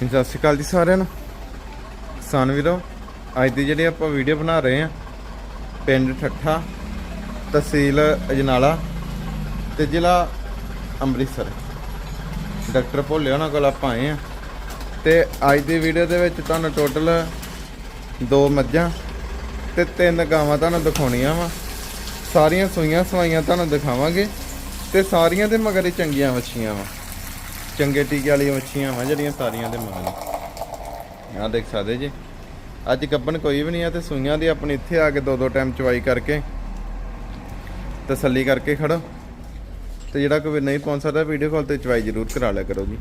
ਸਤਿ ਸ਼੍ਰੀ ਅਕਾਲ ਜੀ ਸਾਰਿਆਂ ਨੂੰ। ਕਿਸਾਨ ਵੀਰੋ, ਅੱਜ ਦੀ ਜਿਹੜੀ ਆਪਾਂ ਵੀਡੀਓ ਬਣਾ ਰਹੇ ਆ ਪਿੰਡ ਠੱਠਾ, ਤਹਿਸੀਲ ਅਜਨਾਲਾ ਤੇ ਜ਼ਿਲ੍ਹਾ ਅੰਮ੍ਰਿਤਸਰ। ਡਾਕਟਰ ਭੋਲੇ ਉਹਨਾਂ ਕੋਲ ਆਪਾਂ ਆਏ ਆ ਤੇ ਅੱਜ ਦੀ ਵੀਡੀਓ ਦੇ ਵਿੱਚ ਤੁਹਾਨੂੰ ਟੋਟਲ ਦੋ ਮੱਝਾਂ ਤੇ ਤਿੰਨ ਗਾਵਾਂ ਤੁਹਾਨੂੰ ਦਿਖਾਉਣੀਆਂ ਵਾ। ਸਾਰੀਆਂ ਸੂਈਆਂ ਸਵਾਈਆਂ ਤੁਹਾਨੂੰ ਦਿਖਾਵਾਂਗੇ ਤੇ ਸਾਰੀਆਂ ਦੇ ਮਗਰ ਹੀ ਚੰਗੀਆਂ ਵੱਛੀਆਂ ਵਾ। ਚੰਗੇ ਟੀਕੇ ਵਾਲੀਆਂ ਮੱਛੀਆਂ ਵਾ ਜਿਹੜੀਆਂ ਸਾਰੀਆਂ ਦੇ ਮਗਰ ਆ ਦੇਖ ਸਕਦੇ ਜੀ। ਅੱਜ ਗੱਬਣ ਕੋਈ ਵੀ ਨਹੀਂ ਆ ਤੇ ਸੂਈਆਂ ਦੀ ਆਪਣੀ ਇੱਥੇ ਆ ਕੇ ਦੋ ਦੋ ਟਾਈਮ ਚਵਾਈ ਕਰਕੇ ਤਸੱਲੀ ਕਰਕੇ ਖੜੋ। ਤੇ ਜਿਹੜਾ ਕੋਈ ਨਹੀਂ ਪਹੁੰਚ ਸਕਦਾ, ਵੀਡੀਓ ਕਾਲ ਤੇ ਚਵਾਈ ਜ਼ਰੂਰ ਕਰਾ ਲਿਆ ਕਰੋ ਜੀ।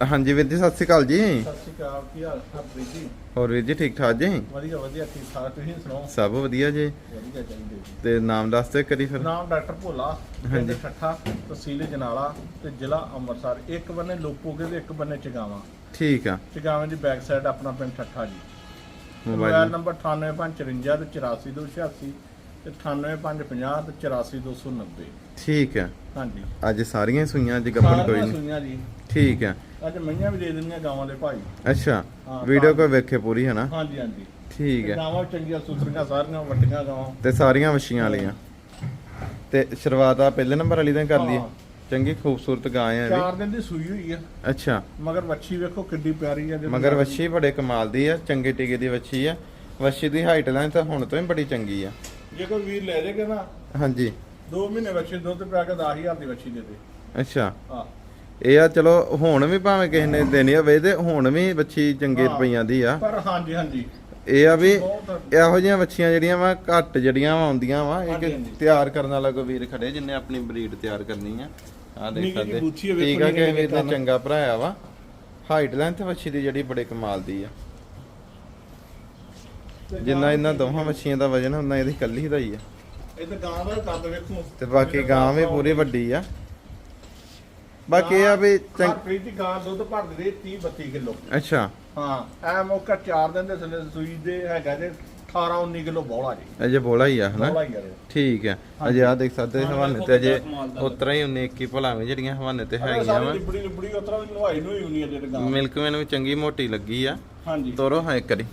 ਹਾਂਜੀ ਵੀਰ ਜੀ ਸਤਿ ਸ਼੍ਰੀ ਅਕਾਲ ਜੀ। ਸਤਿ ਸ਼੍ਰੀ ਅਕਾਲ ਕੀ ਹਾਲ ਹਰਪ੍ਰੀਤ ਜੀ? ਹੋਰ ਵੀਰ ਜੀ ਠੀਕ ਠਾਕ ਜੀ? ਵਧੀਆ ਵਧੀਆ ਠੀਕ ਠਾਕ ਤੁਸੀਂ ਸੁਣਾਓ? ਸਭ ਵਧੀਆ ਜੀ। ਵਧੀਆ ਚਾਹੀਦੇ ਜੀ। ਤੇ ਨਾਮ ਦੱਸ ਦਿਓ ਕਰੀ ਫਿਰ। ਨਾਮ ਡਾਕਟਰ ਭੋਲਾ ਹਾਂਜੀ। ਪਿੰਡ ਠੱਠਾ ਤਹਿਸੀਲ ਜਨਾਲਾ ਤੇ ਜ਼ਿਲ੍ਹਾ ਅੰਮ੍ਰਿਤਸਰ। ਇੱਕ ਬੰਨੇ ਲੋਪੋਗੇ ਤੇ ਇੱਕ ਬੰਨੇ ਚਗਾਵਾਂ। ਠੀਕ ਆ। ਚਗਾਵਾਂ ਦੀ ਬੈਕ ਸਾਈਡ ਆਪਣਾ ਪਿੰਡ ਠੱਠਾ ਜੀ। Mobile number. 9854 ਤੇ 84286 ਤੇ 9850 ਤੇ 84290 ਠੀਕ ਆ। ਹਾਂਜੀ। ਅੱਜ ਸਾਰੀਆਂ ਸੂਈਆਂ ਅੱਜ ਗੱਬਣ ਕੋਈ ਨਹੀਂ ਸੂਈਆਂ ਜੀ। ਠੀਕ ਆ ਅੱਜ ਮਈਆਂ ਵੀ ਦੇ ਦਿੰਦੀਆਂ ਗਾਵਾਂ ਦੇ ਭਾਈ। ਅੱਛਾ ਹਾਂ, ਵੀਡੀਓ ਕੋਈ ਵੇਖੇ ਪੂਰੀ ਹੈ ਨਾ? ਹਾਂਜੀ ਹਾਂਜੀ। ਠੀਕ ਹੈ। ਗਾਵਾਂ ਚੰਗੀਆਂ ਸੁਥਰੀਆਂ ਸਾਰੀਆਂ ਵੱਡੀਆਂ ਗਾਵਾਂ। ਤੇ ਸਾਰੀਆਂ ਵਛੀਆਂ ਵਾਲੀਆਂ। ਤੇ ਸ਼ੁਰੂਆਤ ਆ ਪਹਿਲੇ ਨੰਬਰ ਵਾਲੀ ਤੋਂ ਹੀ ਕਰ ਲਈਏ ਹਾਂ। ਚੰਗੀ ਖੂਬਸੂਰਤ ਗਾਂ ਆ ਇਹ ਚਾਰ ਦਿਨ ਦੀ ਸੂਈ ਹੋਈ ਆ ਅੱਛਾ। ਮਗਰ ਵੱਛੀ ਵੇਖੋ ਕਿੱਡੀ ਪਿਆਰੀ ਆ ਜਦੋਂ ਮਗਰ ਵੱਛੀ ਬੜੇ ਕਮਾਲ ਦੀ ਆ ਚੰਗੇ ਟਿਕੇ ਦੀ ਵੱਛੀ ਆ ਵੱਛੀ ਦੀ ਹਾਈਟ ਲਾਈਨ ਤਾਂ ਹੁਣ ਤੋਂ ਹੀ ਬੜੀ ਚੰਗੀ ਆ ਜੇ ਕੋਈ ਵੀਰ ਲੈ ਜਾਏਗਾ ਨਾ ਹਾਂਜੀ। 2 ਮਹੀਨੇ ਵੱਛੀ ਦੁੱਧ ਪਿਆ ਕੇ 10000 ਦੀ ਵੱਛੀ ਦੇ ਦੇ। ਅੱਛਾ। ਹਾਂ। ਇਹ ਆ ਚਲੋ ਹੁਣ ਵੀ ਭਾਵੇਂ ਕਿਸੇ ਨੇ ਦੇਣੀ ਹੋਵੇ ਤੇ ਹੁਣ ਵੀ ਵੱਛੀ ਚੰਗੇ। ਰੁਪਈਆਂ ਦੀ ਆ। ਪਰ ਹਾਂਜੀ ਹਾਂਜੀ। ਇਹ ਆ ਵੀ ਇਹੋ ਜਿਹੀਆਂ ਵੱਛੀਆਂ ਜਿਹੜੀਆਂ ਵਾ ਘੱਟ ਜਿਹੜੀਆਂ ਵਾ ਆਉਂਦੀਆਂ ਵਾ ਇਹ। ਤਿਆਰ ਕਰਨ ਵਾਲਾ ਕੋਈ ਵੀਰ ਖੜੇ ਜਿੰਨੇ ਆਪਣੀ ਬਰੀਡ ਤਿਆਰ ਕਰਨੀ ਆ। ਆ ਦੇਖ ਸਕਦੇ। ਠੀਕ ਆ ਕਿ ਨੇ ਨਿੱਕੇ ਚੰਗਾ ਭਰਾਇਆ ਵਾ। ਹਾਈਟ ਲੈਂਥ ਵੱਛੀ ਦੀ ਜਿਹੜੀ ਬੜੇ ਕਮਾਲ ਦੀ ਆ। ਜਿੰਨਾ ਇਹਨਾਂ ਦੋਹਾਂ ਵੱਛੀਆਂ ਦਾ ਵਜਨ ਉਹਨਾਂ ਇਹਦੀ ਕੱਲੀ ਦਾ ਹੀ ਆ। ਇਹ ਤਾਂ ਗਾਂ ਦਾ ਕੱਦ ਵੇਖੋ। ਤੇ ਬਾਕੀ ਗਾਂ ਵੀ ਪੂਰੀ ਵੱਡੀ ਆ। ਬਾਕੀ ਇਹ ਆ ਵੀ ਚੰਗ ਪ੍ਰੀਤ ਦੀ ਗਾਂ ਦੁੱਧ ਭਰਦੀ ਦੇ 30 32 ਕਿਲੋ। ਅੱਛਾ। ਹਾਂ ਐ ਮੌਕਾ 4 ਦਿਨ ਦੇ ਥੱਲੇ ਸੂਈ ਦੇ ਹੈਗਾ ਜੇ 18 19 ਕਿਲੋ ਬੋਲਾ ਜੀ। ਅਜੇ ਬੋਲਾ ਹੀ ਆ ਹਨਾ? ਹੀ ਆ। ਠੀਕ ਆ। ਅਜੇ ਆ ਦੇਖ ਸਕਦੇ ਹਵਾਨੇ ਤੇ ਅਜੇ ਉਤਰਾ ਹੀ 19 21 ਭਲਾਵੇਂ ਜਿਹੜੀਆਂ ਹਵਾਨੇ ਤੇ ਹੈਗੀਆਂ ਸਾਰੀ ਵਾ। ਲਿਬੜੀ ਲਿਬੜੀ ਉਤਰਾ ਵੀ ਨਵਾਈ ਨੂੰ ਹੀ ਹੁੰਦੀ ਆ ਜਿਹੜੇ ਗਾਂ। ਮਿਲਕ ਮੈਨ ਵੀ ਚੰਗੀ ਮੋਟੀ ਲੱਗੀ ਆ। ਹਾਂਜੀ। ਤੋਰੋ ਹਾਂ ਇੱਕ ਵਾਰੀ।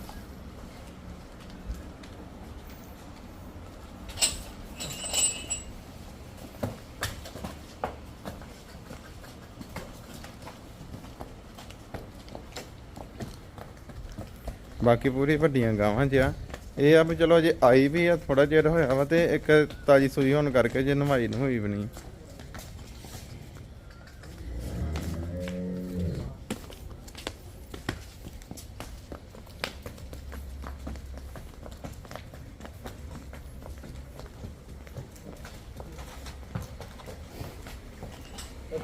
ਬਾਕੀ ਪੂਰੀ ਵੱਡੀਆਂ ਗਾਵਾਂ ਜਿਆ। ਇਹ ਆ ਵੀ ਚਲੋ ਜੇ ਆਈ ਵੀ ਆ ਥੋੜਾ ਜਿਹਾ ਹੋਇਆ ਵਾ ਤੇ ਇੱਕ ਤਾਜੀ ਸੂਈ ਹੋਣ ਕਰਕੇ ਜੇ ਨਵਾਈ ਨੂੰ ਹੋਈ ਵੀ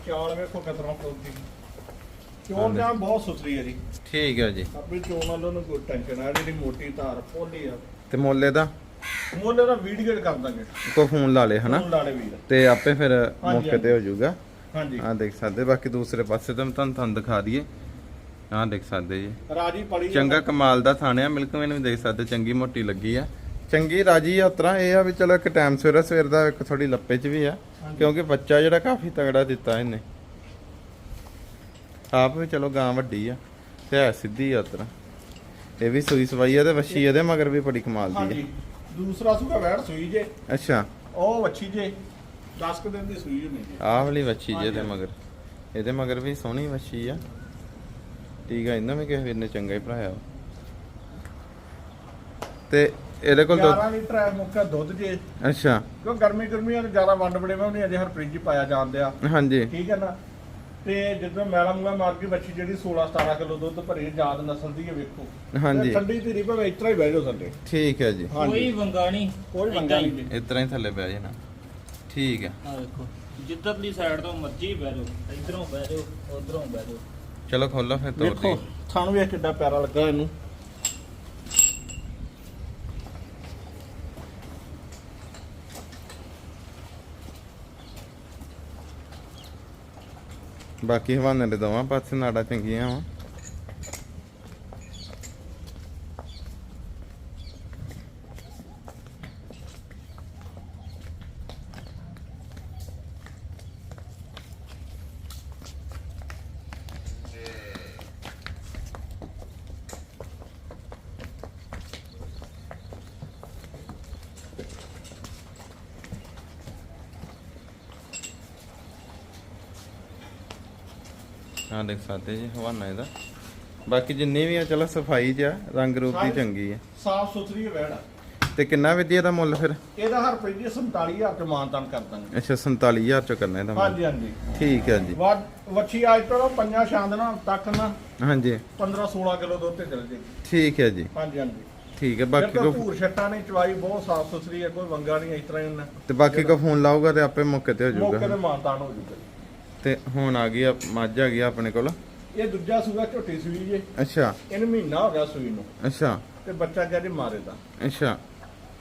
ਚਾਲ ਵੇਖੋ ਕਿਤਨਾ ਫਰੋਦੀ ਚੋਣ ਜਾਂ ਬਹੁਤ ਸੁਥਰੀ ਹੈ ਜੀ। ਠੀਕ ਹੈ ਜੀ। ਆਪਣੀ ਚੋਣ ਵੱਲੋਂ ਨੂੰ ਕੋਈ ਟੈਨਸ਼ਨ ਆ ਜਿਹੜੀ ਮੋਟੀ ਧਾਰ ਪੋਲੀ ਆ। ਤੇ ਮੁੱਲੇ ਦਾ ਮੁੱਲ ਦਾ ਵੀਡੀਓ ਕਰ ਦਾਂਗੇ। ਕੋ ਫੋਨ ਲਾ ਲੇ ਹਨਾ? ਫੋਨ ਲਾ ਲੈ ਵੀਰ। ਤੇ ਆਪੇ ਫਿਰ ਮੌਕੇ ਤੇ ਹੋ ਜਾਊਗਾ। ਹਾਂਜੀ। ਆਹ ਦੇਖ ਸਕਦੇ ਬਾਕੀ ਦੂਸਰੇ ਪਾਸੇ ਤੋਂ ਤੁਹਾਨੂੰ ਤੁਹਾਨੂੰ ਦਿਖਾ ਦਈਏ। ਆਹ ਦੇਖ ਸਕਦੇ ਜੀ। ਰਾਜੀ ਪੜੀ ਆ। ਚੰਗਾ ਕਮਾਲ ਦਾ ਥਾਣਿਆ ਮਿਲਕ ਮੈਨ ਵੀ ਦੇਖ ਸਕਦੇ ਚੰਗੀ ਮੋਟੀ ਲੱਗੀ ਆ। ਚੰਗੀ ਰਾਜੀ ਆ ਉਤਰਾ ਇਹ ਆ ਵੀ ਚਲੋ ਇੱਕ ਟਾਈਮ ਸਵੇਰਾ ਸਵੇਰ ਦਾ ਇੱਕ ਥੋੜੀ ਲੱਪੇ ਚ ਵੀ ਆ। ਕਿਉਂਕਿ ਬੱਚਾ ਜਿਹੜਾ ਕਾਫੀ ਤਗੜਾ ਦਿੱਤਾ ਇਹਨੇ। ਆਪ ਵੀ ਚਲੋ ਗਾਂ ਵੱਡੀ ਆ ਤੇ ਹੈ ਸਿੱਧੀ ਆ ਉਤਰਾ ਇਹ ਵੀ ਸੂਈ ਸਵਾਈ ਆ ਤੇ ਵੱਛੀ ਇਹਦੇ ਮਗਰ ਵੀ ਬੜੀ ਕਮਾਲ ਦੀ ਹਾਂਜੀ ਦੂਸਰਾ ਸੂਗਾ ਵੈੜ ਸੂਈ ਜੇ। ਆ ਅੱਛਾ। ਉਹ ਵੱਛੀ ਜੇ 10 ਕੁ ਦਿਨ ਦੀ ਸੂਈ ਹੋਣੀ ਜੀ। ਆਹ ਵਾਲੀ ਵੱਛੀ ਜੇ ਇਹਦੇ ਹਾਂਜੀ। ਮਗਰ। ਇਹਦੇ ਮਗਰ ਵੀ ਸੋਹਣੀ ਵੱਛੀ ਆ। ਠੀਕ ਆ ਇਹਨਾਂ ਵੀ ਕਿਸੇ ਵੀਰ ਨੇ ਚੰਗਾ ਹੀ ਭਰਾਇਆ ਵਾ। ਤੇ ਇਹਦੇ ਕੋਲ ਦੁੱਧ 11 ਲੀਟਰ ਹੈ ਮੁੱਕਾ ਦੁੱਧ ਜੇ। ਅੱਛਾ। ਕਿਉਂ ਗਰਮੀ ਗਰਮੀਆਂ ਤੇ ਜ਼ਿਆਦਾ ਵੰਡ ਬੜੇ ਮੈਂ ਨਹੀਂ ਅਜੇ ਹਰਪ੍ਰੀਤ ਜੀ ਪਾਇਆ ਜਾਂਦੇ ਆ ਹਾਂਜੀ। ਠੀਕ ਹੈ ਨਾ? ਤੇ ਜਦੋਂ ਮੈਲਾ ਮੂੰਗਾ ਮਾਰ ਕੇ ਬੱਚੀ ਜਿਹੜੀ 16 17 ਕਿਲੋ ਦੁੱਧ ਭਰੀ ਜਾਤ ਨਸਲ ਦੀ ਹੈ ਵੇਖੋ ਹਾਂਜੀ। ਤੇ ਠੰਡੀ ਧੀਰੀ ਭਾਵੇਂ ਇਸ ਤਰ੍ਹਾਂ ਹੀ ਬਹਿ ਜਾਓ ਥੱਲੇ ਠੀਕ ਹੈ ਜੀ। ਕੋਈ ਵੰਗਾ ਨਹੀਂ ਕੋਈ ਮੰਗਾ ਨਹੀਂ ਜੀ। ਇਸ ਤਰ੍ਹਾਂ ਹੀ ਥੱਲੇ ਬਹਿ ਜਾਣਾ। ਠੀਕ ਹੈ। ਆ ਦੇਖੋ ਜਿੱਧਰਲੀ ਸਾਈਡ ਤੋਂ ਮਰਜ਼ੀ ਬਹਿ ਜਾਓ ਇਧਰੋਂ ਬਹਿ ਜਾਓ ਉਧਰੋਂ ਬਹਿ ਜਾਓ। ਚਲੋ ਖੋਲੋ ਫਿਰ ਤੋੜ ਵੇਖੋ ਦੇ ਥਣ ਵੇਖ ਕਿੱਡਾ ਪਿਆਰਾ ਲੱਗਾ ਇਹਨੂੰ। ਬਾਕੀ ਹਵਾਨੇ ਦੇ ਦੋਵਾਂ ਪਾਸੇ ਨਾੜਾ ਚੰਗੀਆਂ ਵਾ। ਆ ਦੇਖ ਸਕਦੇ ਜੀ ਹਵਾਨਾ ਇਹਦਾ। ਬਾਕੀ ਜਿੰਨੀ ਵੀ ਆ ਚਲੋ ਸਫ਼ਾਈ 'ਚ ਆ ਰੰਗ ਰੂਪ ਦੀ ਚੰਗੀ ਆ। ਸਾਫ਼ ਸੁਥਰੀ ਵੈੜ। ਤੇ ਕਿੰਨਾ ਵਿਦਿਆ ਦਾ ਮੁੱਲ ਫਿਰ? ਇਹਦਾ ਹਰ ਰੁਪਏ 47000 ਚ ਮਾਨਤਾਨ ਕਰ ਦਾਂਗੇ। ਅੱਛਾ 47000 ਚ ਕਰਨਾ ਇਹਦਾ ਹਾਂਜੀ ਹਾਂਜੀ। ਠੀਕ ਹੈ ਜੀ। ਵੱਛੀ ਅੱਜ ਤੋਂ ਪੰਜਾਂ ਸ਼ਾਂਦ ਨਾਲ ਤੱਕ ਨਾ ਹਾਂਜੀ। 15 16 ਕਿਲੋ ਦੁੱਧ ਤੇ ਚਲ ਜੇਗੀ ਠੀਕ ਹੈ ਜੀ। ਹਾਂਜੀ ਹਾਂਜੀ। ਠੀਕ ਹੈ ਬਾਕੀ ਕੋ ਭੂਰ ਛੱਟਾਂ ਨਹੀਂ ਚਵਾਈ ਬਹੁਤ ਸਾਫ਼ ਸੁਥਰੀ ਹੈ ਕੋਈ ਵੰਗਾ ਨਹੀਂ ਇਸ ਤਰ੍ਹਾਂ ਹੀ ਤੇ ਬਾਕੀ ਕੋ ਫੋਨ ਲਾਊਗਾ ਤੇ ਆਪੇ ਮੌਕੇ ਤੇ ਹੋ ਮੌਕੇ ਤੇ ਜਾਊਗਾ ਮਾਨਤਾਨ ਹੋ ਜੂਗਾ ਤੇ ਹੁਣ ਆ ਗਈ ਆ ਮੱਝ ਆ ਗਈ ਆ ਆਪਣੇ ਕੋਲ। ਇਹ ਦੂਜਾ ਸੂਗਾ ਝੋਟੀ ਸੂਈ ਜੇ। ਅੱਛਾ। ਇਹਨੂੰ ਮਹੀਨਾ ਹੋ ਗਿਆ ਸੂਈ ਨੂੰ। ਅੱਛਾ। ਤੇ ਬੱਚਾ ਜਦ ਮਾਰੇ ਦਾ ਅੱਛਾ।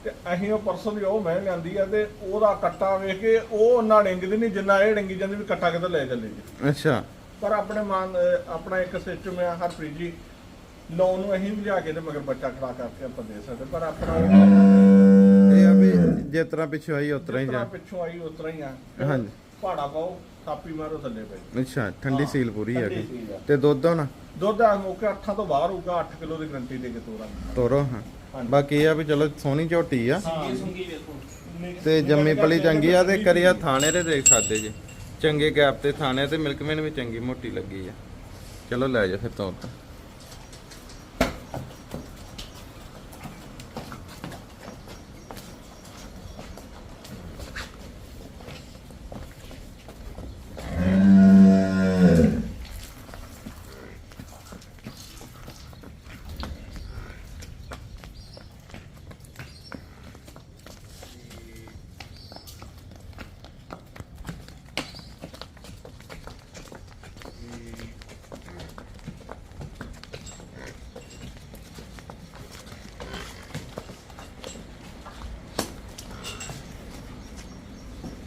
ਤੇ ਅਸੀਂ ਉਹ ਪਰਸੋਂ ਦੀ ਉਹ ਮੈਂ ਲਿਆਂਦੀ ਆ ਤੇ ਉਹਦਾ ਕੱਟਾ ਵੇਖ ਕੇ ਉਹ ਉਹਨਾਂ ਡਿੰਗਦੀ ਨਹੀਂ ਜਿੰਨਾ ਇਹ ਡਿੰਗੀ ਜਾਂਦੀ ਵੀ ਕੱਟਾ ਕਿਤੇ ਲੈ ਚੱਲੇ ਜੀ। ਅੱਛਾ। ਪਰ ਆਪਣੇ ਮਾਨ ਆਪਣਾ ਇੱਕ ਸਿਸਟਮ ਆ ਹਰਪ੍ਰੀਤ ਜੀ ਲੋਨ ਨੂੰ ਅਸੀਂ ਵੀ ਲਿਆ ਕੇ ਤੇ ਮਗਰ ਬੱਚਾ ਖੜਾ ਕਰਕੇ ਆਪਾਂ ਦੇ ਸਕਦੇ। ਪਰ ਆਪਣਾ ਇਹ ਆ ਵੀ ਜਿਸ ਤਰ੍ਹਾਂ ਪਿੱਛੋਂ ਆਈ ਉਸ ਤਰ੍ਹਾਂ ਹੀ ਜਾ। ਪਿੱਛੋਂ ਆਈ ਉਸ ਤਰ੍ਹਾਂ ਹੀ ਆ। ਹਾਂਜੀ। ਪਹਾੜਾ ਪਾਓ ਥਾਪੀ ਮਾਰੋ ਥੱਲੇ ਪਈ ਅੱਛਾ ਠੰਡੀ ਹਾਂ, ਸੀਲ ਪੂਰੀ ਠੰਡੀ ਸੀਲ ਆ। ਤੇ ਦੁੱਧ ਹੁਣ? ਦੁੱਧ ਆ ਮੌਕੇ 8 ਤੋਂ ਬਾਹਰ ਹੋਊਗਾ 8 ਕਿਲੋ ਦੀ ਗਰੰਟੀ ਦੇ ਕੇ ਤੋਰਾਂਗੇ ਤੋਰੋ ਹਾਂ। ਹਾਂਜੀ। ਬਾਕੀ ਇਹ ਆ ਵੀ ਚਲੋ ਸੋਹਣੀ ਝੋਟੀ ਆ। ਸੰਗੀ ਸੁੰਗੀ ਵੇਖੋ। ਤੇ ਜੰਮੀ ਪਲੀ ਚੰਗੀ ਆ ਤੇ ਕਰਿਆ ਥਾਣੇ ਦੇ ਦੇਖ ਸਕਦੇ ਜੀ। ਚੰਗੇ ਗੈਪ ਤੇ ਥਾਣੇ ਤੇ ਮਿਲਕਮੈਨ ਵੀ ਚੰਗੀ ਮੋਟੀ ਲੱਗੀ ਆ। ਚਲੋ ਲੈ ਜਾ ਫਿਰ ਤੋਰ ਤਾਂ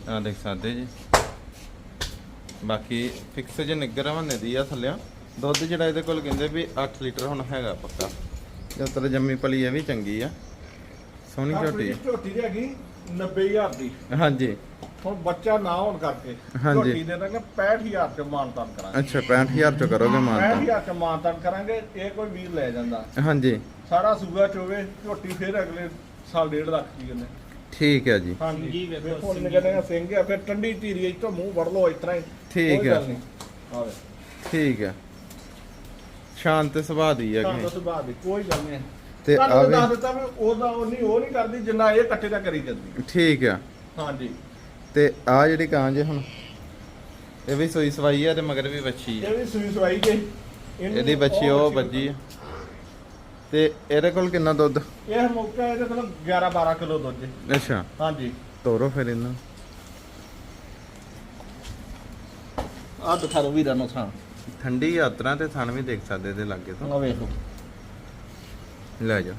ਆ ਦੇਖ ਸਕਦੇ ਜੀ। ਬਾਕੀ ਫਿਕਸ ਜੇ ਨਿੱਗਰ ਹਵਾਨੇ ਦੀ ਆ ਥੱਲਿਆ ਦੁੱਧ ਜਿਹੜਾ ਇਹਦੇ ਕੋਲ ਕਹਿੰਦੇ ਵੀ 8 ਲੀਟਰ ਹੁਣ ਹੈਗਾ ਪੱਕਾ। ਜਦ ਜੰਮੀ ਪਲੀ ਇਹ ਵੀ ਚੰਗੀ ਆ। ਸੋਹਣੀ ਝੋਟੀ ਝੋਟੀ ਦੀ ਹੈਗੀ 90000 ਦੀ। ਹਾਂਜੀ। ਹੁਣ ਬੱਚਾ ਨਾ ਹੋਣ ਕਰਕੇ। ਝੋਟੀ ਦੇ ਦਾਂਗੇ 65000 ਚ ਮਾਨਤਾਨ ਕਰਾਂਗੇ। ਅੱਛਾ 65000 ਚ ਕਰੋਗੇ ਮਾਨਤਾ 65000 ਚ ਮਾਨਤਾਨ ਕਰਾਂਗੇ ਇਹ ਕੋਈ ਵੀਰ ਲੈ ਜਾਂਦਾ। ਹਾਂਜੀ। ਸਾਰਾ ਸੂਗਾ ਚੋਵੇ ਝੋਟੀ ਫਿਰ ਅਗਲੇ ਸਾਲ ਡੇਢ ਲੱਖ ਦੀ ਉਹਨੇ। ਠੀਕ ਹੈ ਜੀ। ਹਾਂਜੀ। ਵੇਖੋ। ਨਿਕਲਣੇ ਆ ਸਿੰਘ ਆ ਫਿਰ ਠੰਡੀ ਧੀਰੀ ਤੋਂ ਮੂੰਹ ਵੜ ਲਓ ਇਸ ਤਰ੍ਹਾਂ ਹੀ। ਠੀਕ ਕੋਈ ਹੈ। ਗੱਲ ਨਹੀਂ। ਆਵੇ। ਠੀਕ ਹੈ। ਸ਼ਾਂਤ ਸੁਭਾਅ ਦੀ ਹੈ ਤੁਹਾਨੂੰ ਸੁਭਾਅ ਦੀ ਕੋਈ ਗੱਲ ਨਹੀਂ। ਤੇ ਤੁਹਾਨੂੰ ਆਵੇ। ਦੱਸ ਦਿੱਤਾ ਵੀ ਉਹਦਾ ਉਹ ਨਹੀਂ ਉਹ ਨਹੀਂ ਕਰਦੀ ਜਿੰਨਾ ਇਹ ਕੱਟੇ ਦਾ ਕਰੀ ਜਾਂਦੀ ਠੀਕ ਆ ਹਾਂਜੀ। ਤੇ ਆ ਜਿਹੜੀ ਕਾਂ ਜੇ ਹੁਣ ਇਹ ਵੀ ਸੋਈ ਸਵਾਈ ਆ ਤੇ ਮਗਰ ਵੀ ਵੱਛੀ ਆ ਇਹ ਵੀ ਸੂਈ ਸਵਾਈ ਜੇ। ਇਹਨੂੰ ਇਹਦੀ ਬੱਚੀ ਉਹ ਬੱਚੀ ਵੱਜੀ ਆ ਤੇ ਇਹਦੇ ਕੋਲ ਕਿੰਨਾ ਦੁੱਧ? ਇਹ ਮੌਕਾ ਇਹਦੇ ਕੋਲ 11 12 ਕਿਲੋ ਦੁੱਧ ਜੀ। ਅੱਛਾ। ਹਾਂਜੀ। ਤੋਰੋ ਫਿਰ ਇਹਨੂੰ। ਆ ਦਿਖਾ ਦੋ ਵੀਰਾਂ ਨੂੰ ਥਾਂ। ਠੰਡੀ ਯਾਤਰਾ ਤੇ ਥਣ ਵੀ ਦੇਖ ਸਕਦੇ ਇਹਦੇ ਲਾਗੇ ਤੋਂ। ਆ ਵੇਖੋ ਲੈ ਜਾ।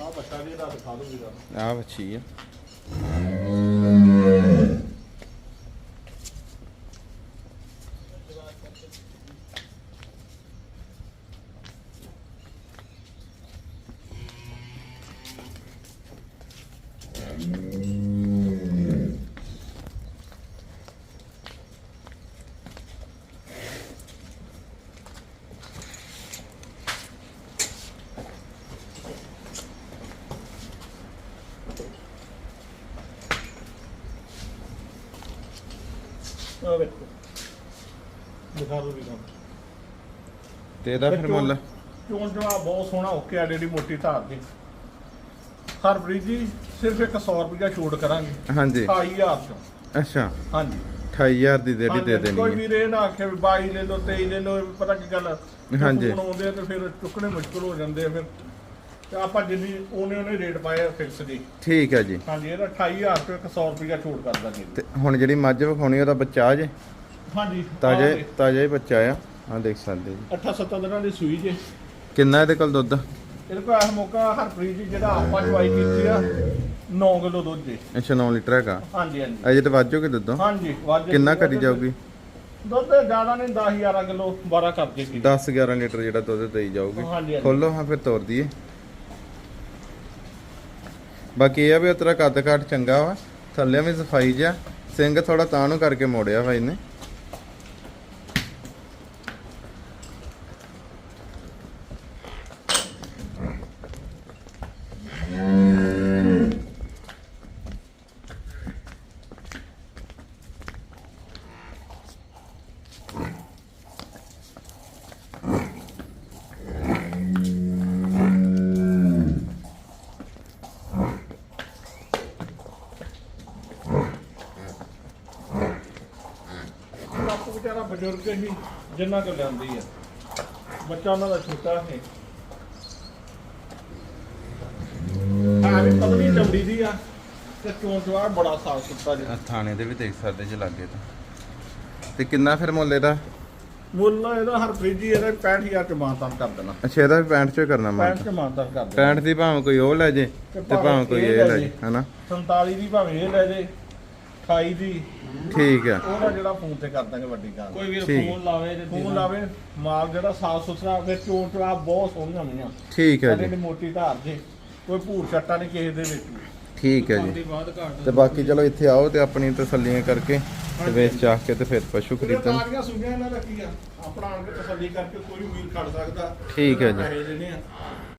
ਆ ਬੱਚਾ ਵੀ ਇਹਦਾ ਦਿਖਾ ਦੋ ਵੀਰਾਂ ਨੂੰ। ਆ ਵੱਛੀ ਆ। ਆ ਵੇਖੋ ਦਿਖਾ ਵੀਰਾਂ ਤੇ ਇਹਦਾ ਫਿਰ ਮੁੱਲ? ਚੋਣ ਜਵਾਬ ਬਹੁਤ ਸੋਹਣਾ ਓਕੇ ਆ ਜਿਹੜੀ ਮੋਟੀ ਧਾਰ ਦੀ। ਹਰਪ੍ਰੀਤ ਜੀ ਸਿਰਫ ਇੱਕ 100 ਰੁਪਇਆ ਛੋੜ ਕਰਾਂਗੇ। ਹਾਂਜੀ। 28000 ਚੋਂ। ਅੱਛਾ। ਹਾਂਜੀ। 28000 ਦੀ ਦੇੜੀ ਦੇ ਹਾਂਜੀ, ਕੋਈ ਦੇਣੀ ਹੈ। ਵੀ ਰੇ ਨਾ ਆਖੇ ਵੀ 22 ਲੈ ਲਓ 23 ਲੈ ਲਓ ਪਤਾ ਕੀ ਗੱਲ ਹਾਂਜੀ। ਆ ਤੇ ਫਿਰ ਚੁੱਕਣੇ ਮੁਸ਼ਕਲ ਹੋ ਜਾਂਦੇ ਆ ਫਿਰ। ਤੇ ਆਪਾਂ ਜਿੰਨੀ ਉਹਨੇ ਉਹਨੇ ਰੇਟ ਪਾਇਆ ਫਿਕਸ ਦੀ ਠੀਕ ਹੈ ਜੀ। ਹਾਂਜੀ ਇਹਦਾ 28000 ਤੋਂ ਇੱਕ 100 ਰੁਪਇਆ ਛੋੜ ਕਰ ਦਾਂਗੇ ਤੇ ਹੁਣ ਜਿਹੜੀ ਮੱਝ ਵਿਖਾਉਣੀ ਉਹਦਾ ਬੱਚਾ ਜੇ? ਹਾਂਜੀ ਤਾਜਾ ਤਾਜਾ ਹੀ ਬੱਚਾ ਆ। ਆ ਦੇਖ ਸਕਦੇ ਜੀ। 8 7 ਦਿਨਾਂ ਦੀ ਸੂਈ ਜੇ। ਕਿੰਨਾ ਇਹਦੇ ਕੋਲ ਦੁੱਧ? ਇਹਦੇ ਕੋਲ ਇਹ ਮੌਕਾ ਹਰਪ੍ਰੀਤ ਜੀ ਜਿਹੜਾ ਆਪਾਂ ਚਵਾਈ ਕੀਤੀ ਆ 9 ਕਿਲੋ ਦੁੱਧ ਜੇ। ਅੱਛਾ 9 ਲੀਟਰ ਹੈਗਾ। ਹਾਂਜੀ ਹਾਂਜੀ। ਅਜੇ ਤੇ ਵਾਜੋਗੇ ਦੁੱਧੋਂ? ਹਾਂਜੀ ਵਾਜੇ ਕਿੰਨਾ ਕਰੀ ਜਾਊਗੀ। ਦੁੱਧ ਜ਼ਿਆਦਾ ਨਹੀਂ 10 11 ਕਿਲੋ 12 ਕਰ ਦੇ ਕੀ 10 11 ਲੀਟਰ ਜਿਹੜਾ ਦੁੱਧ ਦੇਈ ਜਾਊਗੀ। ਹਾਂਜੀ, ਹਾਂਜੀ। ਖੋਲੋ ਹਾਂ ਫਿਰ ਤੋਰ ਦਈਏ। ਬਾਕੀ ਇਹ ਆ ਵੀ ਉਤਰਾ ਕੱਦ ਕਾਠ ਚੰਗਾ ਵਾ। ਥੱਲੇ ਵੀ ਸਫ਼ਾਈ ਜਿਆ ਸਿੰਘ ਥੋੜਾ ਤਾਂ ਨੂੰ ਕਰਕੇ ਮੋੜਿਆ ਵਾ ਇਹਨੇ। ਬਜ਼ੁਰਗ ਹੀ ਜਿੰਨਾ ਕੋ ਲਿਆਂਦੀ ਆ ਬੱਚਾ ਉਹਨਾਂ ਦਾ ਛੋਟਾ ਹੈ। ਹਾਂ ਵੀ ਪਤਲੀ ਚਮੜੀ ਦੀ ਆ ਤੇ ਚੋਣ ਚਵਾ ਬੜਾ ਸਾਫ਼ ਸੁਥਰਾ ਜੀ। ਆਹ ਥਾਣੇ ਦੇ ਵੀ ਦੇਖ ਸਕਦੇ ਜੇ ਲੱਗੇ ਤਾਂ। ਤੇ ਕਿੰਨਾ ਫਿਰ ਮੁੱਲ ਇਹਦਾ? ਮੁੱਲ ਇਹਦਾ ਹਰਪ੍ਰੀਤ ਜੀ ਇਹਦਾ 65000 ਚ ਮਾਨਤਾਨ ਕਰ ਦੇਣਾ। ਅੱਛਾ ਇਹਦਾ ਵੀ 65 ਚੋਂ ਕਰਨਾ 65 ਮੰਨ ਚ ਮਾਨਤਾਨ ਕਰ ਦੇਣਾ। 65 ਦੀ ਭਾਵੇਂ ਕੋਈ ਉਹ ਲੈ ਜੇ ਤੇ ਤੇ ਭਾਵੇਂ ਕੋਈ ਇਹ ਲੈ ਜੇ। ਹਨਾ? 47 ਦੀ ਭਾਵੇਂ ਇਹ ਲੈ ਜੇ 28 ਦੀ। ਠੀਕ ਆ ਉਹਦਾ ਜਿਹੜਾ ਫੋਨ ਤੇ ਕਰ ਦਾਂਗੇ ਵੱਡੀ ਗੱਲ। ਕੋਈ ਵੀ ਠੀਕ। ਫੋਨ ਲਾਵੇ ਤੇ ਫੋਨ ਲਾਵੇ ਮਾਲ ਜਿਹੜਾ ਸਾਫ਼ ਸੁਥਰਾ ਹੋਵੇ ਚੋਣ ਚਵਾ ਬਹੁਤ ਸੋਹਣੀਆਂ ਹੋਈਆਂ ਠੀਕ ਹੈ ਕਦੇ ਜੀ। ਮੋਟੀ ਧਾਰ ਜੇ ਕੋਈ ਭੂਰ ਛੱਟਾ ਨਹੀਂ ਕਿਸੇ ਦੇ ਵਿੱਚ। ਵੀ। ਠੀਕ ਹੈ ਦੀ ਜੀ ਬਾਅਦ ਘਾਟ ਤੇ ਬਾਕੀ ਚਲੋ ਇੱਥੇ ਆਓ ਤੇ ਆਪਣੀ ਤਸੱਲੀਆਂ ਕਰਕੇ ਤੇ ਵੇਚ ਚਾਹ ਕੇ ਤੇ ਫਿਰ ਪਸ਼ੂ ਖਰੀਦਣ। ਤਾਰੀਆਂ ਸੁਣੀਆਂ ਇਹਨਾਂ ਦਾ ਕੀ ਆ? ਆਪਣਾ ਆਣ ਕੇ ਤਸੱਲੀ ਕਰਕੇ ਕੋਈ ਵੀਰ ਖੜ ਸਕਦਾ। ਠੀਕ ਹੈ ਜੀ। ਪੈਸੇ ਦੇਣੇ ਆ।